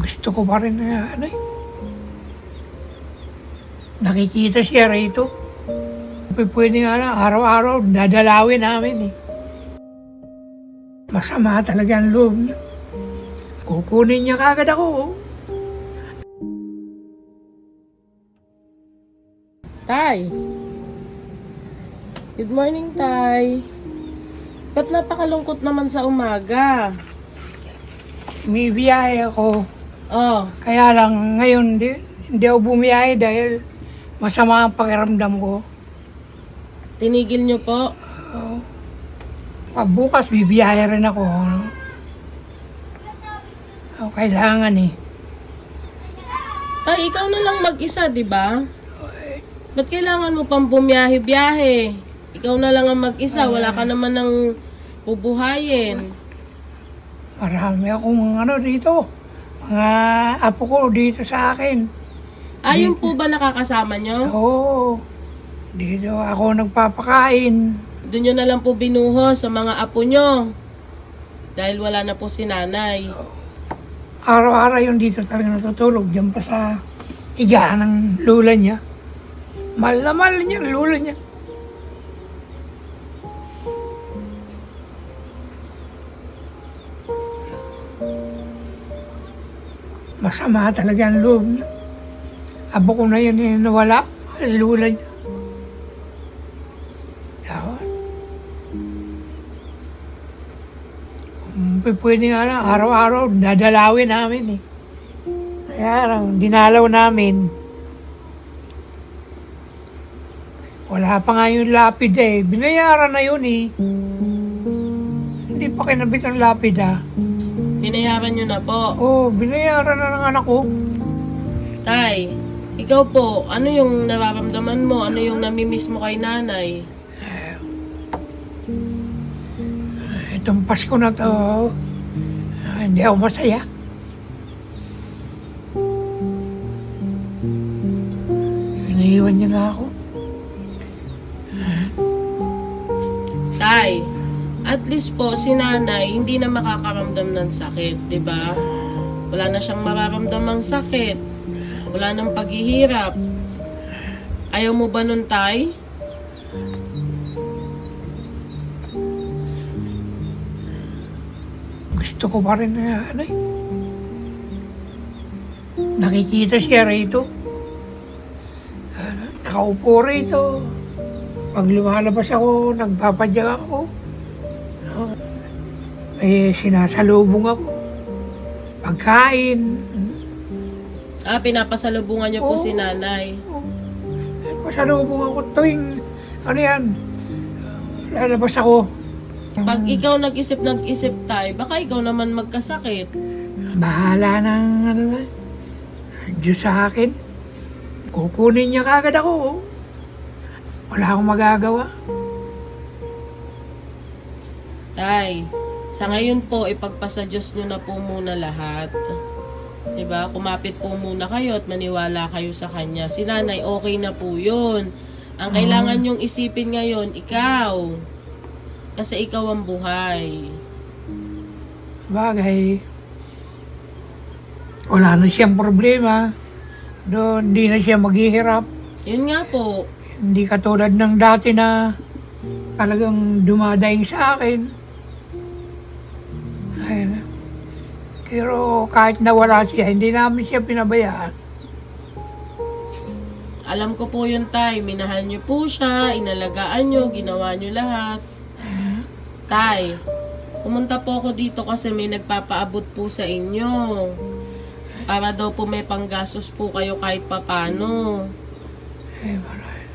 Gusto ko pa rin na ano eh. Nakikita siya rito. Pwede nga lang, araw-araw, dadalawin namin eh. Masama talaga ang loob niya. Kukunin niya kagad ako. oh. Tay. Good morning, Tay. Ba't napakalungkot naman sa umaga? May biyahe ako. Oh, Kaya lang ngayon di, hindi ako bumiyahe dahil masama ang pakiramdam ko. tinigil nyo po. So, pag bukas bibiyahe rin ako. ano. So, kailangan eh. Tay, ikaw na lang mag-isa, di ba? Ba't kailangan mo pang bumiyahe-biyahe? Ikaw na lang ang mag-isa, wala ka naman ng bubuhayin. Marami akong ano dito. Mga apo ko dito sa akin. Ayun po ba nakakasama nyo? Oo. Dito ako nagpapakain. Doon nyo na lang po binuho sa mga apo nyo. Dahil wala na po si nanay. Araw-araw yung dito talaga natutulog. Diyan pa sa higaan ng lula niya. Mahal na mahal niya lula niya. Masama talaga ang loob niya. Abo ko na yun eh, nawala. Lula niya. Pwede nga lang, araw-araw, dadalawin namin eh. Kaya dinalaw namin. Wala pa nga yung lapid eh. Binayaran na yun eh. Hindi pa kinabit ang lapid ah. Binayaran nyo na po. Oo, binayaran na ng anak ko. Tay, ikaw po, ano yung nararamdaman mo? Ano yung namimiss mo kay nanay? Itong Pasko na to, ah, hindi ako masaya. Iniiwan niya na ako. Tay, at least po si nanay hindi na makakaramdam ng sakit, 'di ba? Wala na siyang mararamdamang sakit. Wala nang paghihirap. Ayaw mo ba nun, Tay? Gusto ko pa rin na ano eh. Nakikita siya rito. Ah, Nakaupo rito. Pag lumalabas ako, nagpapadyak ako. May sinasalubong ako. Pagkain. Ah, pinapasalubungan niyo po Oo. si nanay. Pasalubong ako tuwing, ano yan, lalabas ako. Pag ikaw nag-isip nag-isip tay, baka ikaw naman magkasakit. Bahala ng ano na, Diyos sa akin. Kukunin niya kagad ako. Wala akong magagawa. Tay, sa ngayon po, ipagpasa Diyos nyo na po muna lahat. 'Di ba? Kumapit po muna kayo at maniwala kayo sa Kanya. Si nanay, okay na po yun. Ang kailangan nyong isipin ngayon, ikaw. Kasi ikaw ang buhay. Bagay, wala na siyang problema. Doon, hindi na siya maghihirap. Yun nga po. Hindi katulad ng dati na talagang dumadaing sa akin. Pero kahit nawala siya, hindi namin siya pinabayaan. Alam ko po yun, Tay. Minahal nyo po siya, inalagaan nyo, ginawa nyo lahat. Tay, pumunta po ako dito kasi may nagpapaabot po sa inyo. Para daw po may panggastos po kayo kahit papano. Eh, maraming,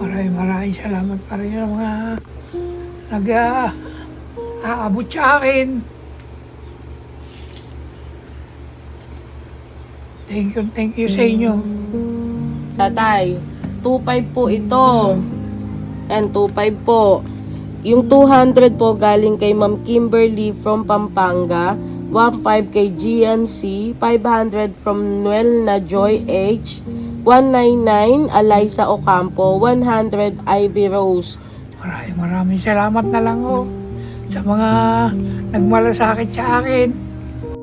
maraming, maraming salamat pa rin yung mga nag ah, aabot sa akin. Thank you, thank you sa inyo. Tatay, 2.5 po ito. And 2.5 po. Yung 200 po galing kay Ma'am Kimberly from Pampanga. 1.5 kay GNC. 500 from Noel na Joy H. 199 Eliza Ocampo. 100 Ivy Rose. Maraming maraming salamat na lang ho sa mga nagmalasakit sa akin.